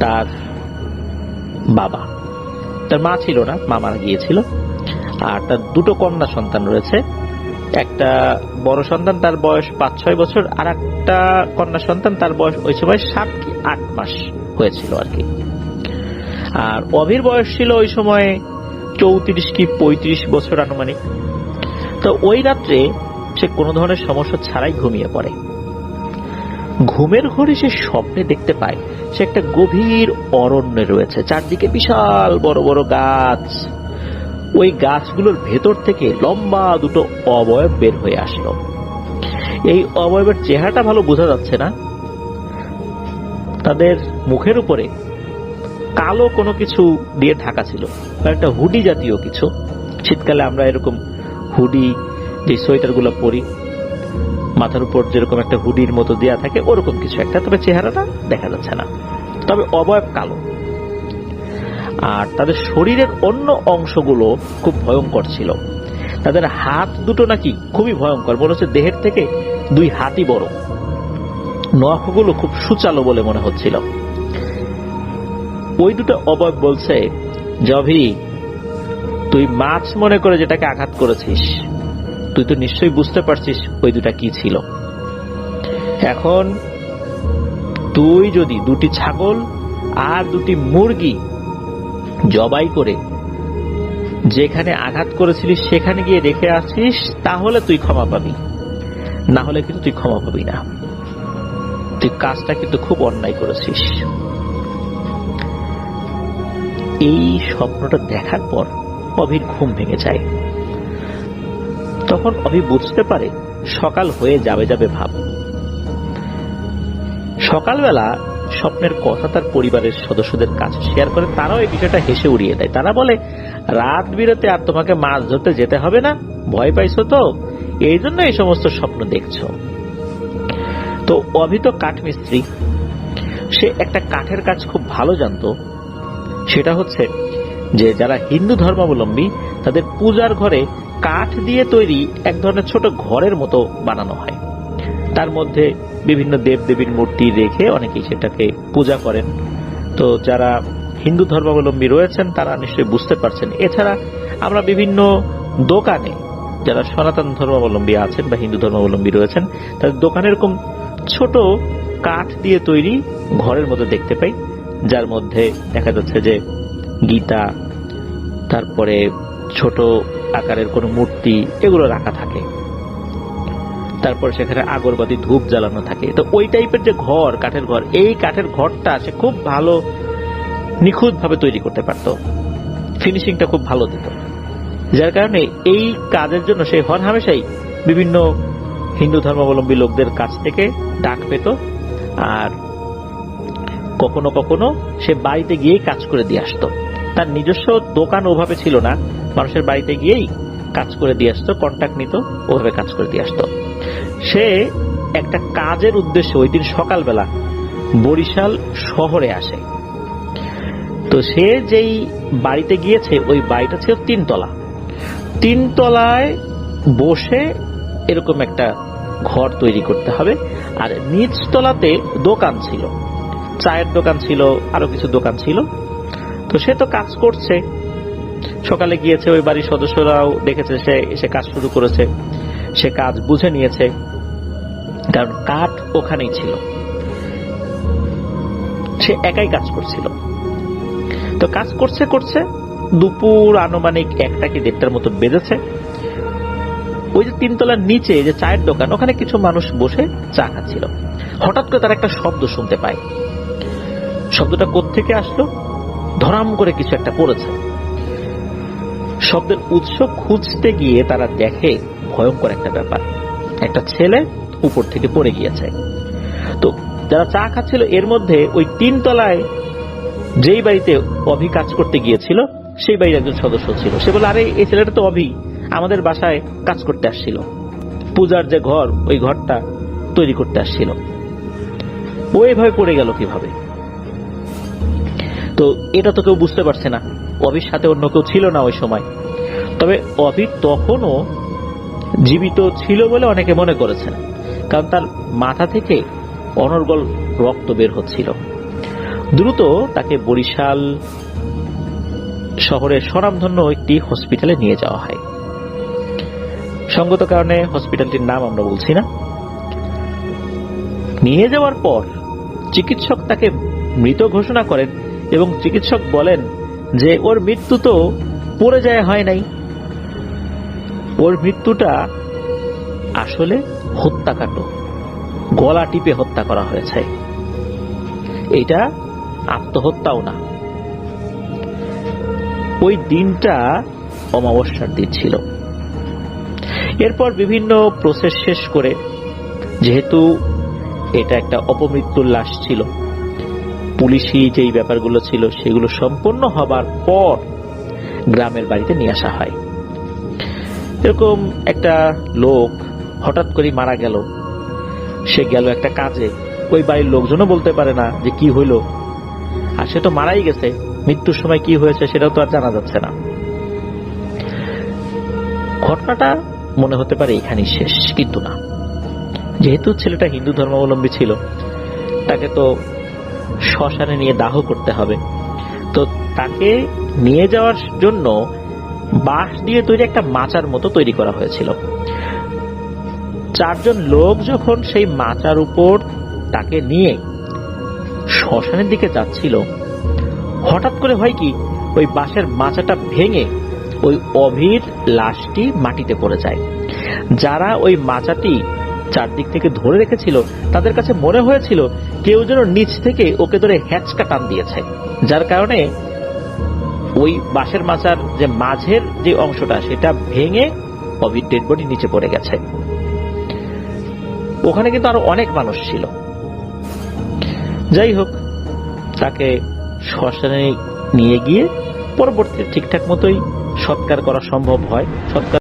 তার বাবা। তার মা ছিল না, মা মারা গিয়েছিল। আর তার দুটো কন্যা সন্তান রয়েছে। একটা বড় সন্তান, তার বয়স পাঁচ ছয় বছর, আর একটা কন্যা সন্তান, তার বয়স ওই সময় সাত কি আট মাস হয়েছিল আর কি। আর অভির বয়স ছিল ওই সময় চৌত্রিশ কি পঁয়ত্রিশ বছর আনুমানিক। তো ওই রাত্রে সে কোনো ধরনের সমস্যা ছাড়াই ঘুমিয়ে পড়ে। ঘুমের ঘরে সে স্বপ্নে দেখতে পায়। সে একটা গভীর অরণ্যে রয়েছে, চারদিকে বিশাল বড় বড় গাছ। ওই গাছগুলোর ভেতর থেকে লম্বা দুটো অবয়ব বের হয়ে আসলো। এই অবয়বের চেহারাটা ভালো বোঝা যাচ্ছে না। তাদের মুখের উপরে কালো কোনো কিছু দিয়ে ঢাকা ছিল একটা হুডি জাতীয় কিছু। শীতকালে আমরা এরকম হুডি, যে সোয়েটারগুলো পরি মাথার উপর যেরকম একটা হুডির মতো দেয়া থাকে, ওরকম কিছু একটা, তবে চেহারাটা দেখা যাচ্ছে না। তবে অবয়ব কালো। আর তাদের শরীরের অন্য অংশগুলো খুব ভয়ঙ্কর ছিল। তাদের হাত দুটো নাকি খুবই ভয়ঙ্কর, মনে হচ্ছে দেহের থেকে দুই হাতই বড়। নখগুলো খুব সুচালো বলে মনে হচ্ছিল। ওই দুটো অবয়ব বলছে, জভি, তুই মাছ মনে করে যেটাকে আঘাত করেছিস তুই তো নিশ্চয়ই বুঝতে পারছিস ওই দুটা কি ছিল। এখন তুই যদি দুটি ছাগল আর দুটি মুরগি জবাই করে যেখানে আঘাত করেছিলিস সেখানে গিয়ে রেখে আসিস, তাহলে তুই ক্ষমা পাবি। না হলে কিন্তু তুই ক্ষমা পাবি না। তুই কাজটা কিন্তু খুব অন্যায় করেছিস। এই স্বপ্নটা দেখার পর অভির ঘুম ভেঙে যায়। তখন অভি বুঝতে পারে সকাল হয়ে যাবে যাবে ভাব। সকালবেলা স্বপ্নের কথা তার পরিবারের সদস্যদের কাছে শেয়ার করে তারাও এই বিষয়টা হেসে উড়িয়ে দেয়। তারা বলে, রাত বিরতে আর তোমাকে মাছ ধরতে যেতে হবে না, ভয় পাইছো তো? এই জন্য এই সমস্ত স্বপ্ন দেখছ। তো অভি তো কাঠমিস্ত্রি সে একটা কাঠের কাজ খুব ভালো জানতো। সেটা হচ্ছে যে, যারা হিন্দু ধর্মাবলম্বী, তাদের পূজার ঘরে কাঠ দিয়ে তৈরি এক ধরনের ছোট ঘরের মতো বানানো হয়। তার মধ্যে বিভিন্ন দেব দেবীর মূর্তি রেখে অনেকেই সেটাকে পূজা করেন। তো যারা হিন্দু ধর্মাবলম্বী রয়েছেন, তারা নিশ্চয়ই বুঝতে পারছেন। এছাড়া আমরা বিভিন্ন দোকানে যারা সনাতন ধর্মাবলম্বী আছেন বা হিন্দু ধর্মাবলম্বী রয়েছেন, তাদের দোকানে এরকম ছোট কাঠ দিয়ে তৈরি ঘরের মতো দেখতে পাই। যার মধ্যে দেখা যাচ্ছে যে গীতা, তারপরে ছোট আকারের কোনো মূর্তি এগুলো রাখা থাকে। তারপর সেখানে আগরবাতি ধূপ জ্বালানো থাকে। তো ওই টাইপের যে ঘর, কাঠের ঘর, এই কাঠের ঘরটা সে খুব ভালো নিখুঁত ভাবে তৈরি করতে পারত। ফিনিশিংটা খুব ভালো দিত। যার কারণে এই কাজের জন্য সে হর হামেশাই বিভিন্ন হিন্দু ধর্মাবলম্বী লোকদের কাছ থেকে ডাক পেত। আর কখনো কখনো সে বাড়িতে গিয়েই কাজ করে দিয়ে আসতো। তার নিজস্ব দোকান ওভাবে ছিল না। মানুষের বাড়িতে গিয়েই কাজ করে দিয়ে আসতো কন্ট্যাক্ট নিত, ওভাবে কাজ করে দিয়ে আসতো। সে একটা কাজের উদ্দেশ্যে ওই দিন সকালবেলা বরিশাল শহরে আসে। তো সে যেই বাড়িতে গিয়েছে, ওই বাড়িটা ছিল তিনতলা। তিনতলায় বসে এরকম একটা ঘর তৈরি করতে হবে। আর নিচতলাতে দোকান ছিল। চায়ের দোকান ছিল, আরও কিছু দোকান ছিল। তো সে তো কাজ করছে। সকালে গিয়েছে ওই বাড়ির সদস্যরাও দেখেছে সে এসে কাজ শুরু করেছে। সে কাজ বুঝে নিয়েছে। কারণ কাঠ ওখানেই ছিল। সে একাই কাজ করছিল। তো কাজ করছে করছে, দুপুর আনুমানিক একটা কি দেড়টার মতো বেজেছে। ওই যে তিনতলার নিচে যে চায়ের দোকান, ওখানে কিছু মানুষ বসে চা খাচ্ছিল। হঠাৎ করে তার একটা শব্দ শুনতে পায়। শব্দটা কোত্থেকে আসলো? ধরাম করে কিছু একটা পড়েছে শব্দের উৎস খুঁজতে গিয়ে তারা দেখে ভয়ঙ্কর একটা ব্যাপার। একটা ছেলে উপর থেকে পড়ে গিয়েছে। তো যারা চা খাচ্ছিল, এর মধ্যে ওই তিন তলায় যেই বাড়িতে অভি কাজ করতে গিয়েছিল, সেই বাড়ির একজন সদস্য ছিল। সে বলে আরে, এই ছেলেটা তো অভি। আমাদের বাসায় কাজ করতে আসছিল। পূজার যে ঘর, ওই ঘরটা তৈরি করতে আসছিল। ও এভাবে পড়ে গেল কীভাবে? তো এটা তো কেউ বুঝতে পারছে না। অভির সাথে অন্য কেউ ছিল না ওই সময়। তবে অভি তখনও জীবিত ছিল বলে অনেকে মনে করেছেন। কারণ তার মাথা থেকে অনর্গল রক্ত বের হচ্ছিল। দ্রুত তাকে বরিশাল শহরের স্বনামধন্য একটি হসপিটালে নিয়ে যাওয়া হয়। সঙ্গত কারণে হসপিটালটির নাম আমরা বলছি না। নিয়ে যাওয়ার পর চিকিৎসক তাকে মৃত ঘোষণা করেন। এবং চিকিৎসক বলেন যে ওর মৃত্যু তো পড়ে যায়, হয় নাই। ওর মৃত্যুটা আসলে হত্যাকাণ্ড। গলা টিপে হত্যা করা হয়েছে। এটা আত্মহত্যাও না। ওই দিনটা অমাবস্যার দিন ছিল। এরপর বিভিন্ন প্রসেস শেষ করে, যেহেতু এটা একটা অপমৃত্যুর লাশ ছিল পুলিশি যেই ব্যাপারগুলো ছিল সেগুলো সম্পন্ন হবার পর গ্রামের বাড়িতে নিয়ে আসা হয়। এরকম একটা লোক হঠাৎ করে মারা গেল। সে গেল একটা কাজে। ওই বাড়ির লোকজনও বলতে পারে না যে কি হইল। আর সে তো মারাই গেছে। মৃত্যুর সময় কি হয়েছে সেটাও তো আর জানা যাচ্ছে না। ঘটনাটা মনে হতে পারে এখানেই শেষ, কিন্তু না। যেহেতু ছেলেটা হিন্দু ধর্মাবলম্বী ছিল, তাকে তো শ্মশানে নিয়ে দাহ করতে হবে। তো তাকে নিয়ে যাওয়ার জন্য বাঁশ দিয়ে তৈরি একটা মাচার মতো তৈরি করা হয়েছিল। চারজন লোক যখন সেই মাচার উপর তাকে নিয়ে শ্মশানের দিকে যাচ্ছিল, হঠাৎ করে হয় কি, ওই বাঁশের মাচাটা ভেঙে ওই অভির লাশটি মাটিতে পড়ে যায়। যারা ওই মাচাটি চারদিক থেকে ধরে রেখেছিল, তাদের কাছে মনে হয়েছিল কেউ যেন নিচ থেকে ওকে ধরে হ্যাচকা টান দিয়েছে। যার কারণে ওই বাঁশের মাচার যে মাঝের যে অংশটা, সেটা ভেঙে অভির ডেড বডি নিচে পড়ে গেছে। ওখানে কিন্তু আরও অনেক মানুষ ছিল। যাই হোক, তাকে শ্মশানে নিয়ে গিয়ে পরবর্তীতে ঠিকঠাক মতোই সৎকার করা সম্ভব হয়। সৎকার